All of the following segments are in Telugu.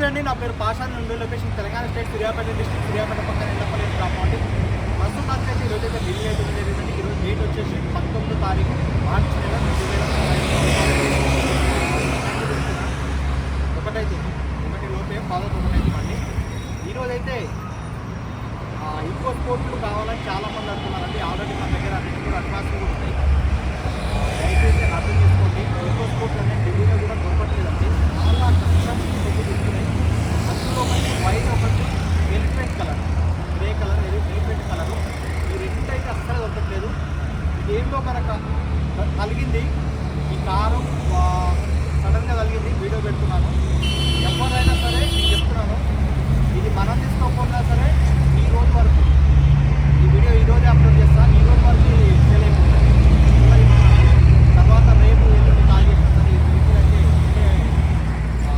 నమస్తే అండి. నా పేరు పాషాన్. నుండి location Telangana state Suryapet district Suryapet పక్కన ఎల్లపల్లి కాంపౌండ్ ప్రస్తుతానికి అయితే ఈరోజు అయితే ఢిల్లీ అయితే జరిగిందండి ఈరోజు డేట్ వచ్చేసి పంతొమ్మిదో తారీఖు మార్చి నెల రెండు వేల ఒకటైతే ఒకటి లోపే పదకొండు ఒకటైతే అండి ఈరోజు అయితే ఇంకో స్పోర్ట్లు కావాలని చాలా మంది అంటున్నారండి ఆల్రెడీ మన దగ్గర అన్నింటి కూడా అడ్వాన్స్ కూడా ఉంటాయి. దయచేసి అర్థం చేసుకోండి. ఇంకో స్పోర్ట్ అనేది ఢిల్లీలో కూడా దొరకట్లేదండి చాలా కష్టం పెట్టి దొరుకుతున్నాయి అందులో ఒకటి వైట్ ఒకటి elephant colour grey colour elephant colour ఈ రెండు అయితే అస్సలు దొరకట్లేదు ఇది మనకు కలిగింది ఈ కారు సడన్గా కలిగింది వీడియో పెడుతున్నాను ఎవరైనా సరే నేను చెప్తున్నాను ఇది మనం తీసుకోకుండా సరే ఈ రోజు వరకు ఈ వీడియో ఈ రోజే అప్లోడ్ చేస్తాను ఈ రోజు వరకు సేల్ అయిపోతుంది మరి తర్వాత రేపు ఎల్లుండి కాల్ చేస్తాను సరే ఈ వెహికల్ అయితే ఉండే ఆ,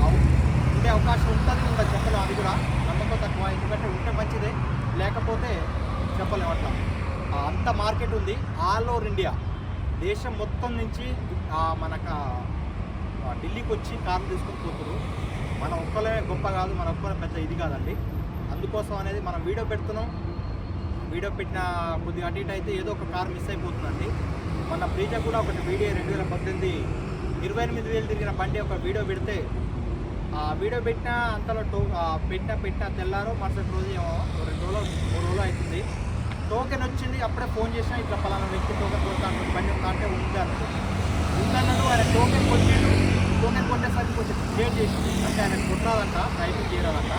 ఉండే అవకాశం ఉంటుంది ఉండదు చెప్పలేం అది కూడా నమ్మకం తక్కువ ఎందుకంటే ఉంటే మంచిదే లేకపోతే చెప్పలేం అట్లా ఎంత అంత మార్కెట్ ఉంది ఆల్ ఓవర్ ఇండియా. దేశం మొత్తం నుంచి మనకు ఢిల్లీకి వచ్చి కార్లు తీసుకొని పోతున్నారు మన ఒక్కలే గొప్ప కాదు మన ఒక్కలే పెద్ద ఇది కాదండి. అందుకోసం అనేది మనం వీడియో పెడుతున్నాం. వీడియో పెట్టిన కొద్దిగా అటు ఇటు అయితే ఏదో ఒక కార్ మిస్ అయిపోతుందండి. మన ప్రీజ కూడా ఒకటి వీడియో రెండు వేల పద్దెనిమిది ఇరవై ఎనిమిది వేలు తిరిగిన బండి ఒక వీడియో పెడితే ఆ వీడియో పెట్టిన అంతలో టో పెట్టిన పెట్టిన తెల్లారో మరుసటి రోజు ఏమో రెండు రోజులు మూడు రోజులు అవుతుంది. టోకెన్ వచ్చింది అప్పుడే ఫోన్ చేసినా ఇట్లా పలానా వ్యక్తి టోకెన్ కొడతాను బండి అంటే ఉంది ఉందన్నాడు ఆయన టోకెన్ కొట్టాడు. టోకెన్ కొట్టేసరికి కొంచెం లేట్ చేసింది అంటే ఆయన కొట్టాలంట టైమింగ్ చేయరాదంట.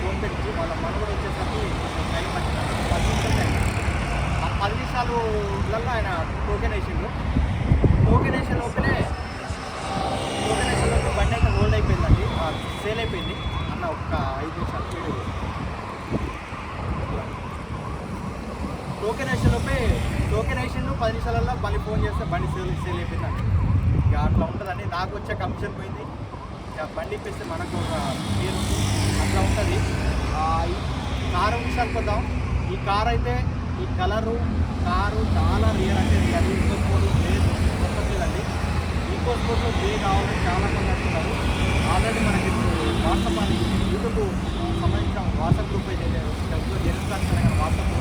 ఫోన్ పెట్టి వాళ్ళ మనవడు వచ్చేసరికి టైం పట్టిందంట పది నిమిషాలు ఆ పది నిమిషాలలో ఆయన టోకెన్ వేసిండు. టోకెన్ వేసే లోపలే టోకెన్ వేసే లోపల బండి అయితే హోల్డ్ అయిపోయిందండి. సేల్ అయిపోయింది. అన్న ఒక్క ఐదు నిమిషాలు వీడియో చేసి. టోకెన్ లోపే పది నిమిషాలలో మళ్ళీ ఫోన్ చేస్తే బండి సేల్ సేల్ అయిపోయిందండి ఇక అట్లా ఉంటుందండి. నాకు వచ్చే కమిషన్ పోయింది. ఇక బండి ఇప్పిస్తే మనకు ఒక పేరు అట్లా ఉంటుంది. ఆ, కారు విషయానికి వద్దాం ఈ కార్ అయితే ఈ కలరు కారు చాలా రియర్ అంటే రియర్ ఇంకో స్పోర్ట్ లేదు. ఇంకో స్పోర్ట్లో గ్రే కావాలని చాలా మంది అంటున్నారు ఆల్రెడీ మనకి వాట్సాప్ అని యూట్యూబ్ సంబంధించిన వాట్సాప్ గ్రూప్ అయితే జరుగుతాను వాట్సాప్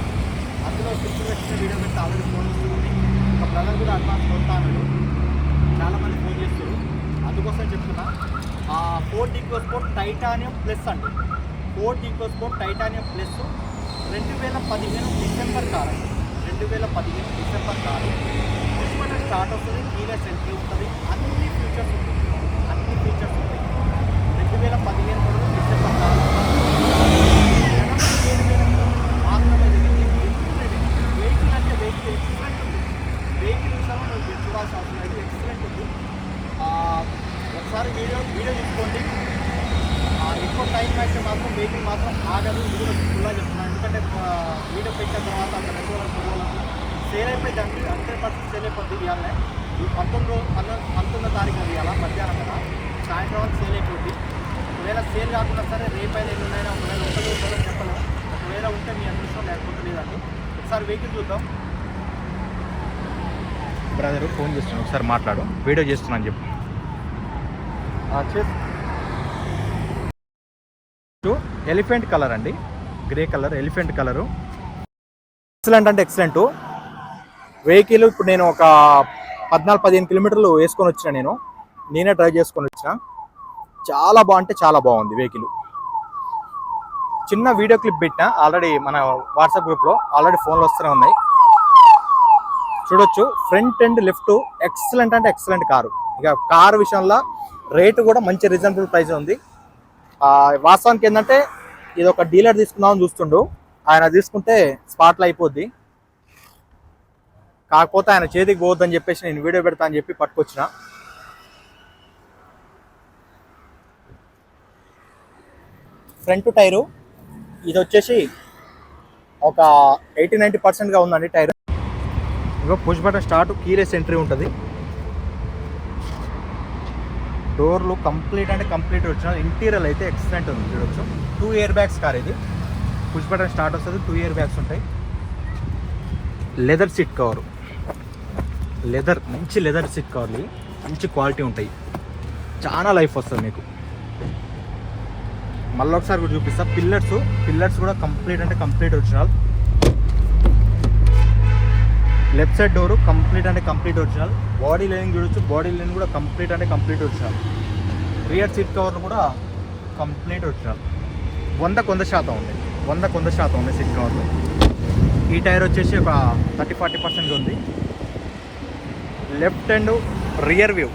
అందులో స్క్రిప్ట్ పెట్టిన వీడియో పెట్టి ఆల్రెడీ ఫోన్ వస్తుంది ఒక బ్రదర్ కూడా అడ్వాన్స్ కొడతాను చాలా మంది ఫోన్ చేస్తారు అందుకోసం చెప్తున్నా ఆ Ford EcoSport titanium plus అండి. Ford EcoSport titanium plus రెండు వేల పదిహేను డిసెంబర్ కారు రెండు వేల పదిహేను డిసెంబర్ కారు పుష్పట స్టార్ట్ అవుతుంది కీలెస్ ఎంట్రీ ఉంటుంది అన్ని ఫీచర్స్ ఉంటుంది అన్ని ఫీచర్స్ ఉంటాయి. రెండు వేల పదిహేను కూడా డిసెంబర్ కారు మాత్రమే వెహికల్ అంటే వెహికల్ ఎక్సలెంట్ ఉంది. వెహికల్ విషయంలో నువ్వు చూడాల్సిన అవసరం లేదు. ఎక్సలెంట్ ఉంది. ఒకసారి వీడియో వీడియో తీసుకోండి ఎక్కువ టైం అయితే మాత్రం వెహికల్ మాత్రం ఆగదు. ఇది కూడా ఫుల్గా చెప్తున్నాను ఎందుకంటే వీడియో పెట్టిన తర్వాత మూడు రోజులకు సేల్ అయిపోయింది అంటే హండ్రెడ్ పర్సెంట్ సేల్ అయిపోద్ది ఇవాళ ఈ పంతొమ్మిది రోజు పంతొమ్మిది పంతొమ్మిదో తారీఖు అది ఇవాళ మధ్యాహ్నం కదా. సాయంత్రం వరకు సేల్ అయిపోద్ది. ఒకవేళ సేల్ కాకుండా సరే రేపైనా ఎల్లుండైనా ఒకవేళ ఒకటి ఉంటుందో చెప్పలేము. ఒకవేళ ఉంటే మీ అదృష్టం లేకపోతే లేదండి. ఒకసారి వెహికల్ చూద్దాం. బ్రదర్ ఫోన్ చేస్తున్నాను. ఒకసారి మాట్లాడు. వీడియో చేస్తున్నాను చెప్పు. ఎలిఫెంట్ కలర్ అండి. Grey colour elephant colour. Excellent అంటే ఎక్సలెంట్ వెహికల్ ఇప్పుడు నేను ఒక పద్నాలుగు పదిహేను కిలోమీటర్లు వేసుకొని వచ్చిన నేను. నేనే డ్రైవ్ చేసుకొని వచ్చిన. చాలా బాగుంటే చాలా బాగుంది వెహికల్ చిన్న వీడియో క్లిప్ పెట్టిన ఆల్రెడీ మన వాట్సాప్ గ్రూప్లో ఆల్రెడీ ఫోన్లు వస్తూనే ఉన్నాయి. చూడొచ్చు. ఫ్రంట్ అండ్ లెఫ్ట్ ఎక్సలెంట్ అంటే ఎక్సలెంట్ కారు ఇక కారు విషయంలో రేటు కూడా మంచి రీజనబుల్ ప్రైస్ ఉంది. వాస్తవానికి ఏంటంటే ఇది ఒక డీలర్ తీసుకుందామని చూస్తుండు. ఆయన తీసుకుంటే స్పాట్లో అయిపోద్ది. కాకపోతే ఆయన చేతికి పోవద్దని చెప్పేసి నేను వీడియో పెడతా అని చెప్పి పట్టుకొచ్చిన. Front tyre. ఇది వచ్చేసి ఒక ఎయిటీ నైంటీ పర్సెంట్గా ఉందండి టైర్. ఇగో push button start keyless entry ఉంటుంది. డోర్లు కంప్లీట్ అంటే కంప్లీట్ వచ్చిన ఇంటీరియర్ అయితే ఎక్సలెంట్ ఉంది చూడొచ్చు. టూ ఇయర్ బ్యాగ్స్ కార్ ఇది. పుష్ బటన్ స్టార్ట్ వస్తుంది టూ ఇయర్ బ్యాగ్స్ ఉంటాయి. లెదర్ సీట్ కవర్ లెదర్ మంచి లెదర్ సీట్ కవర్లు మంచి క్వాలిటీ ఉంటాయి. చాలా లైఫ్ వస్తుంది మీకు. మళ్ళీ ఒకసారి కూడా చూపిస్తా. పిల్లర్స్ పిల్లర్స్ కూడా కంప్లీట్ అంటే complete original left side door complete అంటే కంప్లీట్ ఒరిజినల్. బాడీ లైన్ చూడొచ్చు. బాడీ లైన్ కూడా కంప్లీట్ అంటే complete original. Rear seat cover కూడా కంప్లీట్ ఒరిజినల్. వంద కొంద శాతం ఉంది. వంద కొంద శాతం ఉంది సీట్ కవర్లు ఈ టైర్ వచ్చేసి ఒక థర్టీ ఫార్టీ పర్సెంట్ ఉంది. Left and rear view.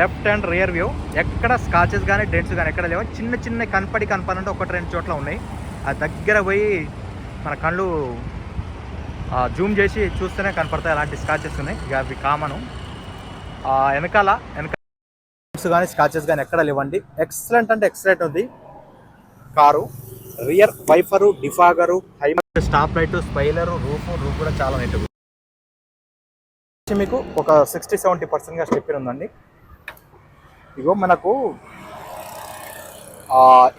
Left and rear view. ఎక్కడ స్కాచెస్ కానీ డెంట్స్ కానీ ఎక్కడ లేవు. చిన్న చిన్న కనపడి కనపడంటే ఒకటి రెండు చోట్ల ఉన్నాయి. ఆ దగ్గర పోయి మన కళ్ళు జూమ్ చేసి చూస్తేనే కనపడతాయి. అలాంటి స్కాచెస్ ఉన్నాయి. ఇక అవి కామను. వెనకాల వెనకాల కానీ స్కాచెస్ కానీ ఎక్కడ లేవండి. ఎక్సలెంట్ అంటే ఎక్సలెంట్ ఉంది. Car rear wiper defogger high stop light spoiler roof roof కూడా చాలా నీట్ మీకు ఒక సిక్స్టీ సెవెంటీ పర్సెంట్గా స్టెప్ ఉందండి. ఇగో మనకు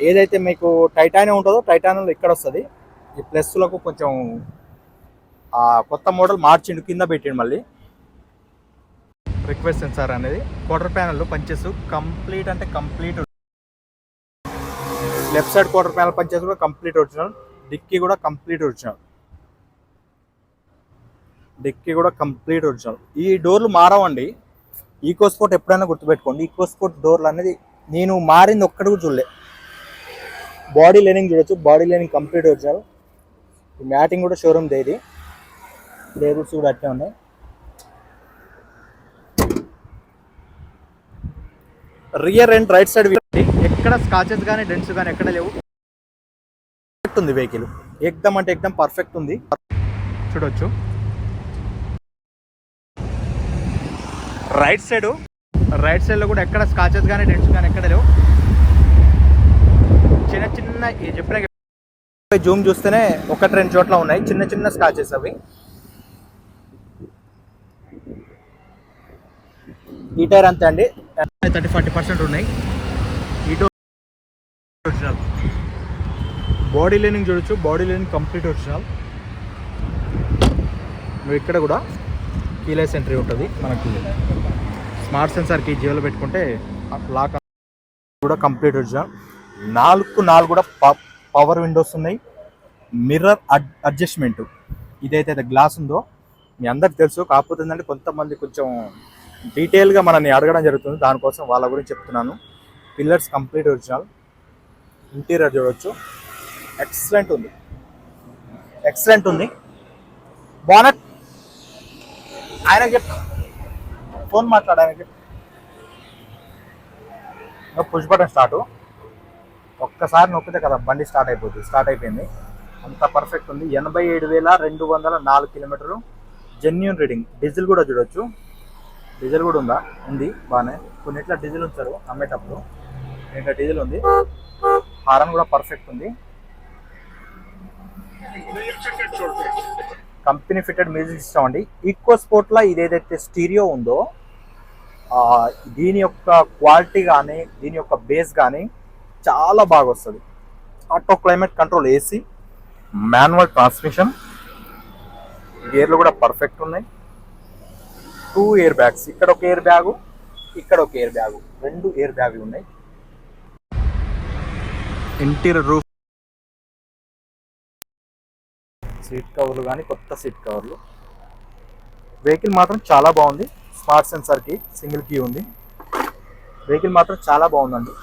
ఏదైతే మీకు టైటానియం ఉంటుందో టైటానియంలో ఇక్కడ వస్తుంది. ఈ ప్లస్లకు కొంచెం కొత్త మోడల్ మార్చిండు కింద పెట్టిండు మళ్ళీ. రిక్వెస్ట్ సెన్సార్ అనేది? క్వార్టర్ ప్యానల్ పంచెస్ కంప్లీట్ అంటే complete left side quarter panel punches కూడా కంప్లీట్ ఒరిజినల్ డిక్కీ కూడా కంప్లీట్ ఒరిజినల్ డిక్కీ కూడా కంప్లీట్ ఒరిజినల్ ఈ డోర్లు మారవండి. ఈకో స్పోర్ట్ ఎప్పుడైనా గుర్తుపెట్టుకోండి. ఈకో స్పోర్ట్ డోర్లు అనేది నేను మారింది ఒక్కటి కూడా చూడలే. బాడీ లైనింగ్ చూడొచ్చు. Body lining complete original matting కూడా షోరూమ్ ఇది. లేబుల్స్ కూడా అట్లే ఉన్నాయి. రియర్ అండ్ రైట్ సైడ్ ఎక్కడ స్కాచెస్ కానీ డెంట్స్ కానీ ఎక్కడ లేవు. పర్ఫెక్ట్ ఉంది వెహికల్ ఎక్దమ్ అంటే ఎక్దమ్ పర్ఫెక్ట్ ఉంది. చూడొచ్చు. రైట్ సైడ్ రైట్ సైడ్లో కూడా ఎక్కడ స్కాచెస్ కానీ డెంట్స్ కానీ ఎక్కడ లేవు. చిన్న చిన్న చెప్పిన జూమ్ చూస్తేనే ఒకటి రెండు చోట్ల ఉన్నాయి. చిన్న చిన్న స్కాచెస్ అవి. ఈ టైర్ అంతే అండి. థర్టీ ఫార్టీ పర్సెంట్ ఉన్నాయి. ఒరిజినల్ బాడీ లైనింగ్ చూడొచ్చు. బాడీ లైనింగ్ కంప్లీట్ ఒరిజినల్ నువ్వు ఇక్కడ కూడా కీలెస్ ఎంట్రీ ఉంటుంది మనకి. స్మార్ట్ సెన్సార్కి జీవోలో పెట్టుకుంటే లాక్ కూడా కంప్లీట్ ఒరిజినల్ నాలుగు నాలుగు కూడా పవర్ విండోస్ ఉన్నాయి. మిర్రర్ అడ్జస్ట్మెంట్ ఇదైతే గ్లాస్ ఉందో మీ అందరికి తెలుసు. కాకపోతే ఏంటంటే కొంతమంది కొంచెం డీటెయిల్గా మనల్ని అడగడం జరుగుతుంది. దానికోసం వాళ్ళ గురించి చెప్తున్నాను. పిల్లర్స్ కంప్లీట్ ఒరిజినల్ ఇంటీరియర్ చూడొచ్చు. ఎక్సలెంట్ ఉంది. ఎక్సలెంట్ ఉంది. బానట్ ఆయన చెప్పు ఫోన్ మాట్లాడు ఆయన పుష్ బటన్ స్టార్ట్ ఒక్కసారి నొక్కితే కదా బండి స్టార్ట్ అయిపోతుంది స్టార్ట్ అయిపోయింది. అంత పర్ఫెక్ట్ ఉంది. ఎనభై ఏడు వేల రెండు వందల నాలుగు కిలోమీటర్లు. జెన్యున్ రీడింగ్ డీజిల్ కూడా చూడొచ్చు. డీజిల్ కూడా ఉందా? ఉంది బాగానే కొన్నిట్లా డీజిల్ ఉంచారు అమ్మేటప్పుడు? ఇంకా డీజిల్ ఉంది. హారన్ కూడా పర్ఫెక్ట్ ఉంది. కంపెనీ ఫిట్టెడ్ మ్యూజిక్ సిస్టమ్ అండి. ఈకో స్పోర్ట్లో ఇది ఏదైతే స్టీరియో ఉందో దీని యొక్క క్వాలిటీ కానీ దీని యొక్క బేస్ కానీ చాలా బాగా వస్తుంది auto climate control AC manual transmission గేర్లు కూడా పర్ఫెక్ట్ ఉన్నాయి. టూ ఎయిర్ బ్యాగ్స్ ఇక్కడ ఒక ఎయిర్ బ్యాగు ఇక్కడ ఒక ఎయిర్ బ్యాగు రెండు ఎయిర్ బ్యాగ్ ఉన్నాయి. ఇంటీరియర్ రూఫ్ సీట్ కవర్లు కానీ కొత్త సీట్ కవర్లు వెహికల్ మాత్రం చాలా బాగుంది. స్మార్ట్ సెన్సార్కి సింగిల్ కీ ఉంది. వెహికల్ మాత్రం చాలా బాగుందండి.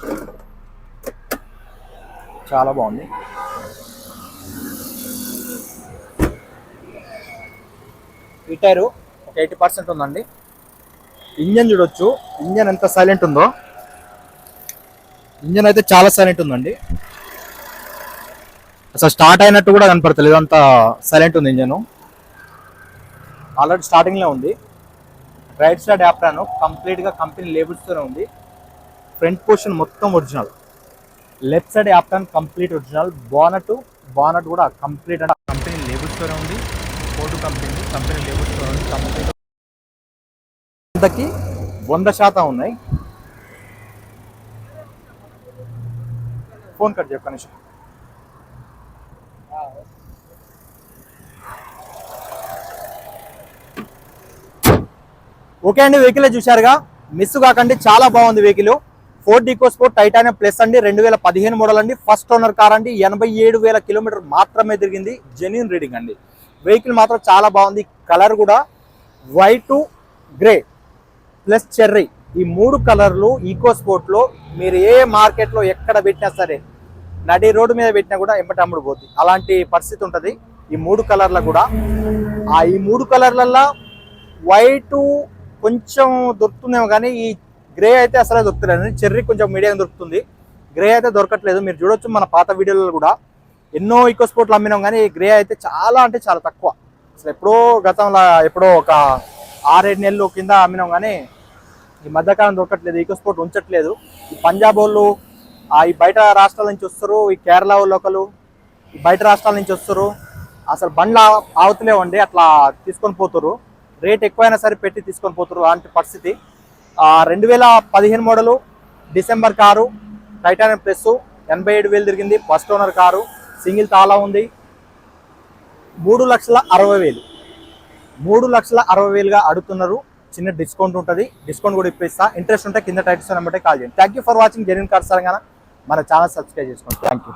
చాలా బాగుంది. ఈ టైరు ఒక ఎయిటీ పర్సెంట్ ఉందండి. ఇంజన్ చూడొచ్చు. ఇంజన్ ఎంత సైలెంట్ ఉందో. ఇంజన్ అయితే చాలా సైలెంట్ ఉందండి. అసలు స్టార్ట్ అయినట్టు కూడా కనపడతలేదు. అంత సైలెంట్ ఉంది ఇంజన్. ఆల్రెడీ స్టార్టింగ్లో ఉంది. రైట్ సైడ్ యాప్రాను కంప్లీట్గా కంపెనీ లేబుల్స్తోనే ఉంది. ఫ్రంట్ పోర్షన్ మొత్తం original. Left side apron complete original. Bonnet bonnet కూడా కంప్లీట్ అంటే కంపెనీ లేబుల్స్తోనే ఉంది. ఫోటో కంపెనీ వందకి వంద శాతం ఉన్నాయి. ఫోన్ కట్ చెప్పు కనీసం ఓకే అండి వెహికల్ చూశారుగా. మిస్ కాకండి చాలా బాగుంది vehicle. Ford EcoSport Titanium plus అండి రెండు వేల పదిహేను మోడల్ అండి. ఫస్ట్ ఓనర్ కార్ అండి ఎనభై ఏడు వేల కిలోమీటర్ మాత్రమే తిరిగింది. జెన్యున్ రీడింగ్ అండి. వెహికల్ మాత్రం చాలా బాగుంది. కలర్ కూడా వైట్ గ్రే ప్లస్ చెర్రీ. ఈ మూడు కలర్లు ఈకో స్పోర్ట్లో మీరు ఏ మార్కెట్లో ఎక్కడ పెట్టినా సరే నడి రోడ్డు మీద పెట్టినా కూడా ఎంబటి అమ్ముడు పోద్ది. అలాంటి పరిస్థితి ఉంటుంది. ఈ మూడు కలర్ల కూడా. ఆ ఈ మూడు కలర్లల్లో వైట్ కొంచెం దొరుకుతుందేమో కానీ ఈ గ్రే అయితే అసలే దొరుకుతలేదు. చెర్రీ కొంచెం మీడియం దొరుకుతుంది. గ్రే అయితే దొరకట్లేదు. మీరు చూడొచ్చు మన పాత వీడియోలలో కూడా. ఎన్నో ఈకో స్పోర్ట్లు అమ్మినాం కానీ గ్రే అయితే చాలా అంటే చాలా తక్కువ. అసలు ఎప్పుడో గతంలో ఎప్పుడో ఒక ఆరేడు నెలలు కింద అమ్మినాం కానీ ఈ మధ్యకాలం దొరకట్లేదు ఈకో స్పోర్ట్ ఉంచట్లేదు. ఈ పంజాబ్ వాళ్ళు ఈ బయట రాష్ట్రాల నుంచి వస్తారు ఈ కేరళ వాళ్ళు ఒకరు ఈ బయట రాష్ట్రాల నుంచి వస్తారు. అసలు బండ్లు ఆ- ఆగుతలేవండి అట్లా తీసుకొని పోతారు రేట్ ఎక్కువైనా సరే పెట్టి తీసుకొని పోతారు అలాంటి పరిస్థితి. రెండు వేల పదిహేను model December car titanium plus ఎనభై ఏడు వేలు తిరిగింది ఫస్ట్ ఓనర్ కారు. సింగిల్ తాళా ఉంది. మూడు లక్షల అరవై వేలు. మూడు లక్షల అరవై వేలుగా అడుగుతున్నారు. చిన్న డిస్కౌంట్ ఉంటుంది. డిస్కౌంట్ కూడా ఇప్పిస్తా. ఇంట్రెస్ట్ ఉంటే కింద టైటిల్స్ నెంబర్టే కాల్ చేయండి. Thank you for watching genuine cars Telangana. మన ఛానల్ సబ్స్క్రైబ్ చేసుకోండి. Thank you